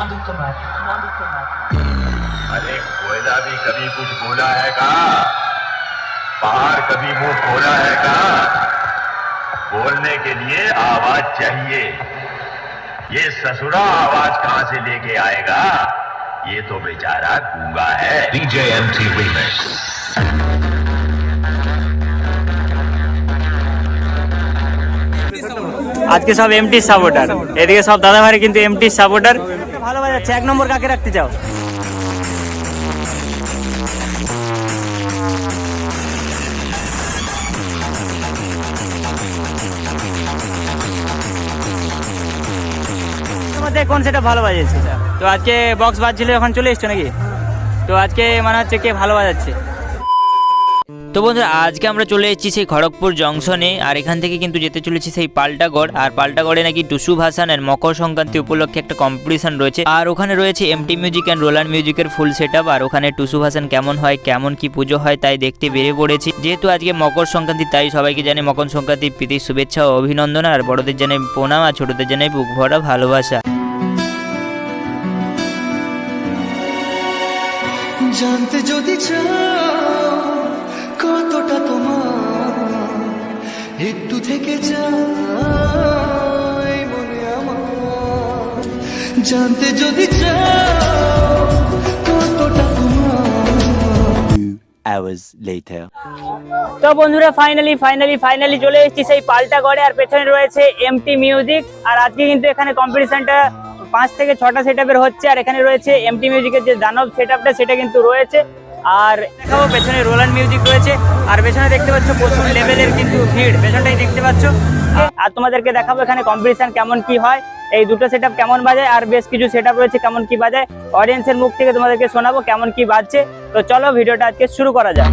Nandi Kumar, Nandi Kumar. अरे कोयला भी कभी कुछ बोला है का पहाड़ कभी मुंह खोला है का बोलने के लिए आवाज चाहिए ये ससुरा आवाज कहां से लेके आएगा ये तो बेचारा गूंगा है डीजे एमटी रीमिक्स আজকে সব এমটি সাপোর্টার এদিকে সব দাদা ভাই কিন্তু এমটি সাপোর্টার ভালো বাজাচ্ছে এক নম্বর কাকে রাখতে চাও? তোমাদের কোন সেটা ভালো বাজাচ্ছে তো আজকে বক্স বাজছিল, এখন চলে এসছো নাকি? তো আজকে মানে হচ্ছে কে ভালো বাজাচ্ছে তো বন্ধুরা, আজকে আমরা চলে এসেছি সেই খড়গপুর জংশনে, আর এখান থেকে কিন্তু যেতে চলেছি সেই পাল্টাগড়, আর পাল্টাগড়ে নাকি টুসু ভাসানের মকর সংক্রান্তি উপলক্ষে একটা কম্পিটিশন রয়েছে। আর ওখানে রয়েছে এমটি মিউজিক অ্যান্ড রোলার মিউজিকের ফুল সেট আর ওখানে টুসু ভাসান কেমন হয়, কেমন কি পুজো হয় তাই দেখতে বেরিয়ে পড়েছি। যেহেতু আজকে মকর সংক্রান্তি, তাই সবাইকে জানে মকর সংক্রান্তির প্রীতি, শুভেচ্ছা ও অভিনন্দন, আর বড়দের জানাই প্রণাম, আর ছোটদের জানাই বুক ভরা ভালোবাসা। জানতে যদি চাও একটু থেকে যাই মনে আমার। জানতে যদি চাও কতটা hours later. তো বন্ধুরা ফাইনালি ফাইনালি ফাইনালি চলে এসেছি সেই পাল্টা গড়ে আর পেছনে রয়েছে এমটি মিউজিক আর আজকে কিন্তু এখানে কম্পিটিশনটা পাঁচ থেকে ছটা সেট হচ্ছে আর এখানে রয়েছে এমটি মিউজিকের যে দানব সেট সেটা কিন্তু রয়েছে। আর দেখাবো, পেছনে রোলান মিউজিক রয়েছে। আর পেছনে দেখতে পাচ্ছ প্রচুর লেভেলের কিন্তু ভিড়। পেছনটাই দেখতে পাচ্ছ। আর তোমাদেরকে দেখাবো এখানে কম্পিটিশন কেমন কি হয়। এই দুটো সেট কেমন বাজে আর বেশ কিছু সেট রয়েছে কেমন কি বাজায়। অডিয়েন্সের মুখ থেকে তোমাদেরকে শোনাবো কেমন কি বাজছে। তো চলো, ভিডিওটা আজকে শুরু করা যাক।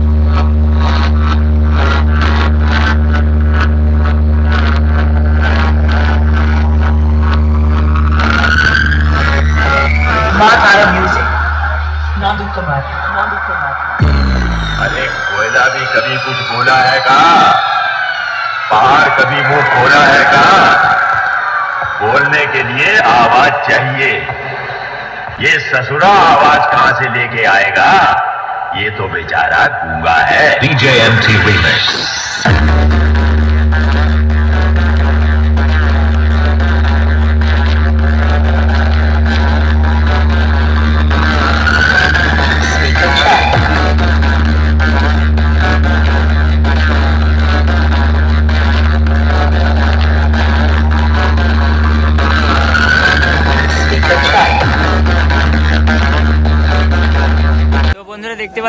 के लिए आवाज़ चाहिए। ये ससुरा आवाज़ कहाँ से लेके आएगा? ये तो बेचारा गूँगा है। डीजे एमटी रीमिक्स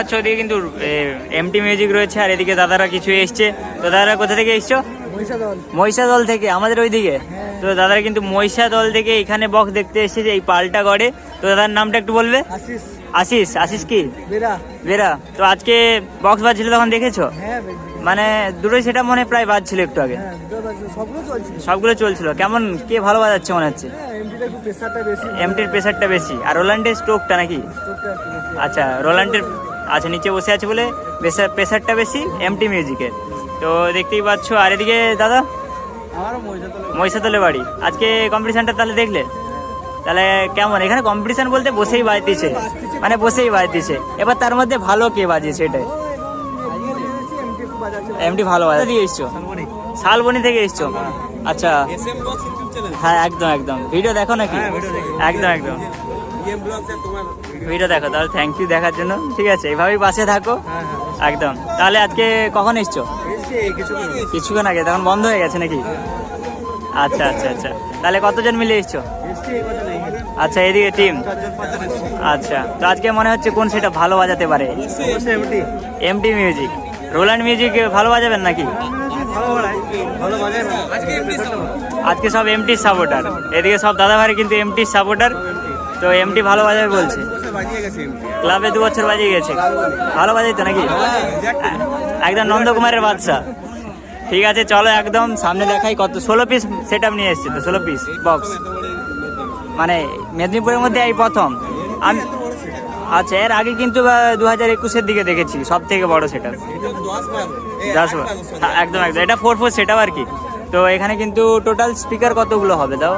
পাচ্ছ ওদিকে কিন্তু এমটি মিউজিক রয়েছে আর এদিকে দাদারা কিছু এসছে। তো দাদারা কোথা থেকে এসছো? মহিষা দল থেকে আমাদের ওইদিকে? তো দাদারা কিন্তু মহিষা দল থেকে এখানে বক্স দেখতে এসেছে এই পাল্টা গড়ে। তো দাদার নামটা একটু বলবে? আশিস। আশিস কি? বেরা। তো আজকে বক্স বাজছিল তখন দেখেছ? হ্যাঁ মানে দুটোই সেটা মনে হয় প্রায় বাজছিল একটু আগে। হ্যাঁ সবগুলো চলছে চলছিল। কেমন কে ভালো বাজাচ্ছে মনে হচ্ছে? হ্যাঁ এমটির প্রেসারটা বেশি। আর রোলান্ডের স্ট্রোকটা নাকি? আচ্ছা রোলান্ডের আচ্ছা নিচে বসে আছে বলে প্রেসার প্রেসারটা বেশি এমটি মিউজিকের তো দেখতেই পাচ্ছ আর এদিকে দাদা? মহিষাতলে বাড়ি। আজকে কম্পিটিশনটা তাহলে দেখলে? তাহলে কেমন? এখানে কম্পিটিশন বলতে বসেই বাজতেছে। মানে বসেই বাজতেছে। এবার তার মধ্যে ভালো কে বাজে সেটাই? এমডি একটু বাজাচ্ছে এমটি ভালো বাজে। দিয়ে এসছো? শালবনি। থেকে এসছো? আচ্ছা। হ্যাঁ একদম একদম। ভিডিও দেখো নাকি? একদম একদম। তোমার ভিডিও দেখো তাহলে থ্যাংক ইউ দেখার জন্য। ঠিক আছে এইভাবেই পাশে থাকো। হ্যাঁ হ্যাঁ একদম। তাহলে আজকে কখন এসছো? কিছুক্ষণ আগে তখন বন্ধ হয়ে গেছে নাকি? আচ্ছা আচ্ছা আচ্ছা। তাহলে কতজন মিলে এসছো? আচ্ছা এদিকে টিম আচ্ছা তো আজকে মনে হচ্ছে কোন সেটা ভালো বাজাতে পারে? এমটি মিউজিক রোল্যান্ড মিউজিক ভালো বাজাবেন নাকি? আজকে সব এমটি সাপোর্টার এদিকে সব দাদা ভাই কিন্তু এমটি সাপোর্টার তো এমটি ভালো বাজাবে বলছে। ক্লাবে দু বছর বাজিয়ে গেছে। ভালো বাজাই তো নাকি? একদম নন্দকুমারের বাদশা। ঠিক আছে চলো একদম সামনে দেখাই কত ষোলো পিস সেট আপ নিয়ে এসছে তো ষোলো পিস বক্স মানে মেদিনীপুরের মধ্যে এই প্রথম। আমি আচ্ছা এর আগে কিন্তু দু হাজার একুশের দিকে দেখেছি সব থেকে বড় সেট আপ দশ। হ্যাঁ, একদম একদম। এটা ফোর ফোর সেট আপ আর কি। তো এখানে কিন্তু টোটাল স্পিকার কতগুলো হবে দাও?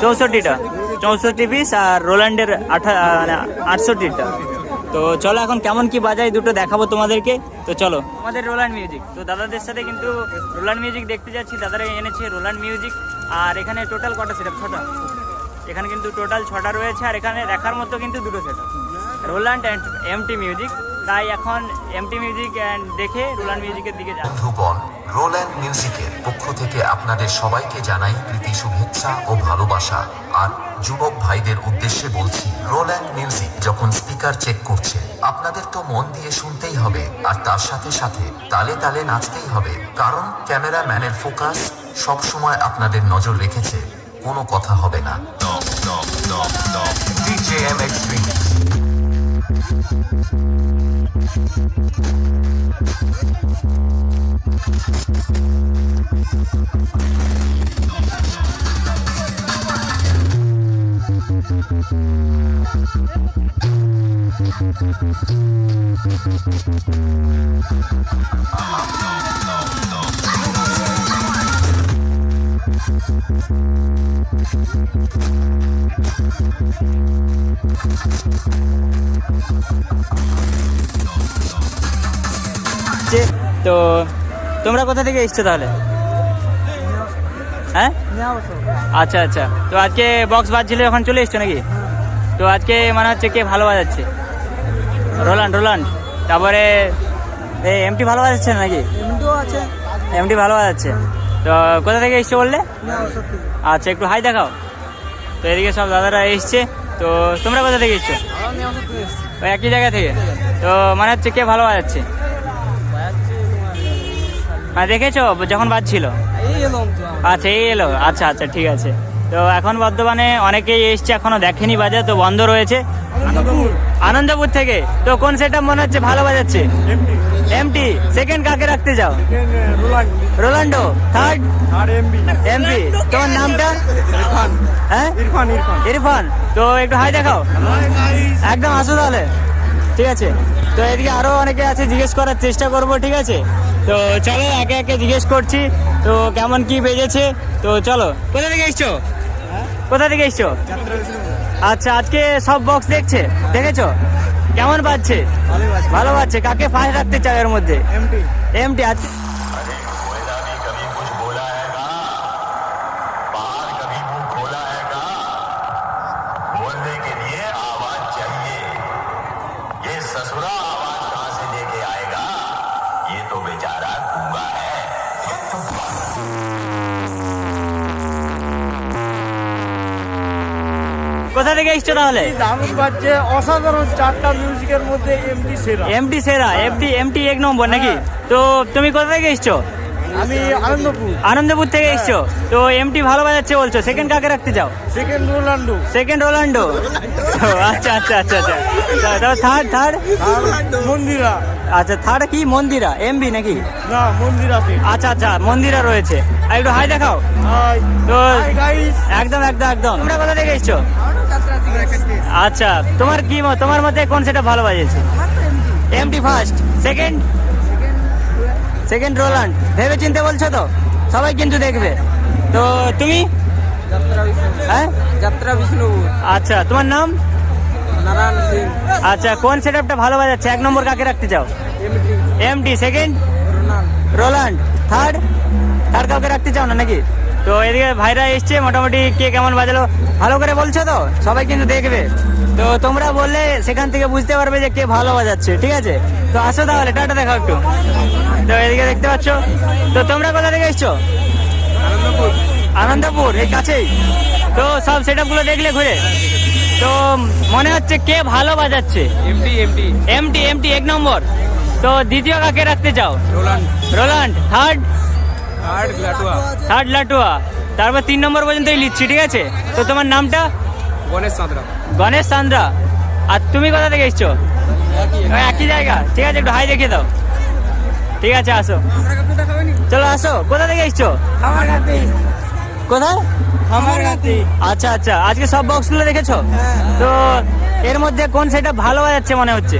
চৌষট্টিটা। চৌষট্টি পিস আর রোল্যান্ডের আঠা মানে আটষট্টিটা। তো চলো এখন কেমন কি বাজাই দুটো দেখাবো তোমাদেরকে। তো চলো। আমাদের রোল্যান্ড মিউজিক তো দাদাদের সাথে কিন্তু রোল্যান্ড মিউজিক দেখতে যাচ্ছি, দাদারা এনেছে রোল্যান্ড মিউজিক আর এখানে টোটাল কটা সেট ছটা। এখানে কিন্তু টোটাল ছটা রয়েছে, আর এখানে দেখার মতো কিন্তু দুটো set Roland and MT music তাই এখন এমটি মিউজিক অ্যান্ড দেখে রোল্যান্ড মিউজিকের দিকে যাব বন্ধুগণ রোল্যান্ড মিউজিকের পক্ষ থেকে আপনাদের সবাইকে জানাই প্রীতি শুভেচ্ছা ও ভালোবাসা। আর যুবক ভাইদের উদ্দেশ্যে বলছি রোল্যান্ড মিউজিক যখন স্পিকার চেক করছে আপনাদের তো মন দিয়ে শুনতেই হবে আর তার সাথে সাথে তালে তালে নাচতেই হবে। কারণ ক্যামেরাম্যানের ফোকাস সব সময় আপনাদের নজর রেখেছে কোনো কথা হবে না। Oh, no, no, no. তো তোমরা কোথা থেকে এসছো তাহলে? হ্যাঁ? আচ্ছা আচ্ছা। তো আজকে বক্স বাজছিল এখন চলে এসছো নাকি? তো আজকে মনে হচ্ছে কে ভালো বাজাচ্ছে? রোলান্ড রোলান্ড তারপরে এই এমটি ভালো বাজাচ্ছে নাকি? এমটি ভালো বাজাচ্ছে। তো কোথা থেকে এসছো বললে? আচ্ছা একটু হাই দেখাও। তো এদিকে সব দাদারা এসছে। তো তোমরা কোথা থেকে এসছো? ওই একই জায়গা থেকে। তো মনে হচ্ছে কে ভালো বাজাচ্ছে? হ্যাঁ দেখেছ যখন বাজছিল? আচ্ছা এই এলো। আচ্ছা আচ্ছা ঠিক আছে। তো এখন বর্ধমানে অনেকেই এসছে, এখনও দেখেনি বাজার, তো বন্ধ রয়েছে। আনন্দপুর। থেকে। তো কোন সেটা মনে হচ্ছে ভালো বাজাচ্ছে? এমটি সেকেন্ড কাকে রাখতে চাও রোলান্ডো থার্ড এমপি তোমার নামটা? হ্যাঁ? ইরফান তো একটু হাই দেখাও। একদম আসো তাহলে। ঠিক আছে? তো এদিকে আরও অনেকে আছে জিজ্ঞেস করার চেষ্টা করব ঠিক আছে? তো চলো একে একে জিজ্ঞেস করছি। তো কেমন কি বেজেছে? তো চলো। কোথা থেকে এসছো? কোথা থেকে এসছো? আচ্ছা আজকে সব বক্স দেখছে? দেখেছ? কেমন পাচ্ছে? ভালো পাচ্ছে। কাকে ফার্স্ট রাখতে চাই এর মধ্যে? এমটি এমটি আজ কোথা থেকে এসছো তাহলে? দারুণ বাজছে অসাধারণ চারটা মিউজিকের মধ্যে এমটি সেরা। এমটি সেরা এমটি এমটি এক নম্বর নাকি? তো তুমি কোথা থেকে এসছো? আমি আনন্দপুর। আনন্দপুর থেকে এসছো। তো এমটি ভালো বাজাচ্ছে বলছো। সেকেন্ড কাকে রাখতে চাও? সেকেন্ড রোলান্ডো সেকেন্ড রোলান্ডো আচ্ছা আচ্ছা আচ্ছা আচ্ছা। তারপর থার্ড থার্ড মন্দিরা। আচ্ছা থার্ড কি? মন্দিরা। এমবি নাকি? না মন্দিরা আচ্ছা আচ্ছা মন্দিরা রয়েছে। একটু হাই দেখাও। তো একদম একদম একদম। তোমরা কোথা থেকে এসছো? আচ্ছা তোমার কি মত- তোমার মতে কোন সেটা ভালো বাজেছে MT first second second Roland ভেবে চিনতে বলছো তো? সবাই কিন্তু দেখবে। তো তুমি? হ্যাঁ? যাত্রা বিষ্ণুপুর আচ্ছা তোমার নাম? নারায়ণ সিং। আচ্ছা কোন সেটআপটা ভালো বাজাচ্ছে? এক নম্বর কাকে রাখতে চাও? MT second Roland. Third third কাউকে রাখতে চাও না নাকি? তো এদিকে ভাইরা এসছে মোটামুটি কে কেমন বাজালো? ভালো করে বলছো তো? সবাই কিন্তু দেখবে। তো তোমরা বললে সেখান থেকে বুঝতে পারবে যে কে ভালো বাজাচ্ছে ঠিক আছে? তো আসো তাহলে টাটা দেখাও একটু। তো এদিকে দেখতে পাচ্ছ? তো তোমরা কোথা থেকে এসছো? আনন্দপুর আনন্দপুর এই কাছেই। তো সব সেটআপগুলো দেখলে ঘুরে। তো মনে হচ্ছে কে ভালো বাজাচ্ছে? এমটি এমটি এমটি এমটি এক নম্বর। তো দ্বিতীয় কাকে রাখতে চাও? রোলান্ড রোলান্ড থার্ড থার্ড লাটুয়া তারপর তিন নম্বর পর্যন্তই লিখছি ঠিক আছে? তো তোমার নামটা? গণেশ চাঁদরা গণেশ চান্দ্রা আর তুমি কোথা থেকে এসছো? একই জায়গা। ঠিক আছে একটু হাই দেখিয়ে দাও। ঠিক আছে আসো। চলো আসো। কোথা থেকে এসছো? কোথায়? আচ্ছা আচ্ছা। আজকে সব বক্সগুলো দেখেছ? তো এর মধ্যে কোন সেটা ভালো বাজাচ্ছে মনে হচ্ছে?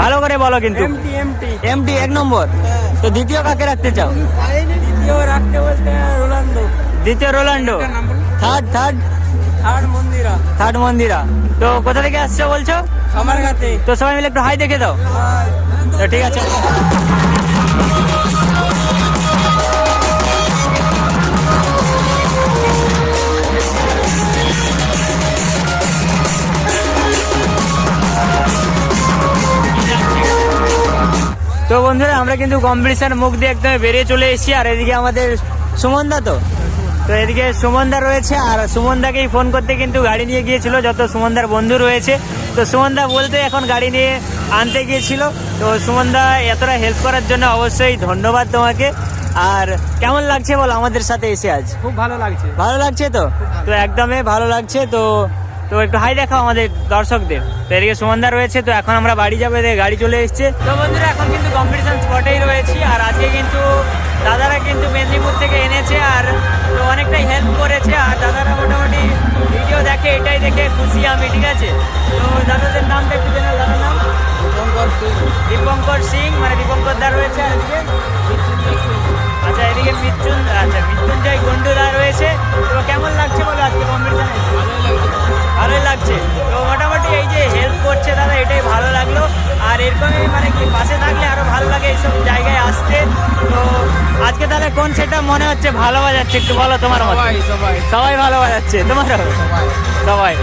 ভালো করে বলো কিন্তু। এমটি এমটি এমটি এক নম্বর। তো দ্বিতীয় কাকে রাখতে চাও? দ্বিতীয় রাখতে বলতে রোনাল্ডো দ্বিতীয় Rolando third third? Third Mandira. Third Mandira. তো কোথা থেকে আসছো বলছো? আমার কাছে। তো সবাই মিলে একটু হাই দেখে দাও। তো ঠিক আছে। আমরা কিন্তু কম্পিটিশন মুখ দিয়ে একদম বেরিয়ে চলে এসেছি আর এদিকে আমাদের সুমনদা তো। তো এদিকে সুমনদা রয়েছে আর সুমনদাকেই ফোন করতে কিন্তু গাড়ি নিয়ে গিয়েছিল যত সুমনদার বন্ধু রয়েছে। তো সুমনদা বলতে এখন গাড়ি নিয়ে আনতে গিয়েছিল। তো সুমনদা এতটা হেল্প করার জন্য অবশ্যই ধন্যবাদ তোমাকে। আর কেমন লাগছে বল আমাদের সাথে এসে আজ? খুব ভালো লাগছে। ভালো লাগছে তো? তো একদমই ভালো লাগছে। তো তো একটু হাই দেখাও আমাদের দর্শকদের। তো এদিকে সুমনদা রয়েছে তো এখন আমরা বাড়ি যাব গাড়ি চলে এসছে। তো বন্ধুরা এখন কিন্তু কম্পিটিশন স্পটেই রয়েছি আর আজকে কিন্তু দাদারা কিন্তু মেদিনীপুর থেকে এনেছে আর তো অনেকটাই হেল্প করেছে আর দাদারা মোটামুটি ভিডিও দেখে এটাই দেখে খুশি আমি ঠিক আছে? তো দাদাদের নামটা একটু জেনে দাদার নাম? দীপঙ্কর সিং। দীপঙ্কর সিং মানে দীপঙ্কর দা রয়েছে আর এদিকে? আচ্ছা এদিকে মৃত্যুন আচ্ছা মৃত্যুঞ্জয় গন্ডুদা রয়েছে। তো কেমন লাগছে বলো আজকে কম্পিটিশনে ভালোই লাগছে। তো মোটামুটি এই যে হেল্প করছে দাদা এটাই ভালো লাগল। আর এরকমই মানে কি পাশে থাকলে আরও ভালো লাগে এইসব জায়গায় আসতে। তো আজকে তাহলে কোন সেটা মনে হচ্ছে ভালো বাজাচ্ছে একটু বলো তোমার মতো? সবাই ভালো বাজাচ্ছে তোমার সবাই।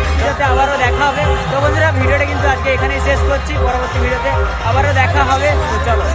আবারও দেখা হবে। তো বন্ধুরা ভিডিওটা কিন্তু আজকে এখানেই শেষ করছি পরবর্তী ভিডিওতে আবারও দেখা হবে। তো চলো।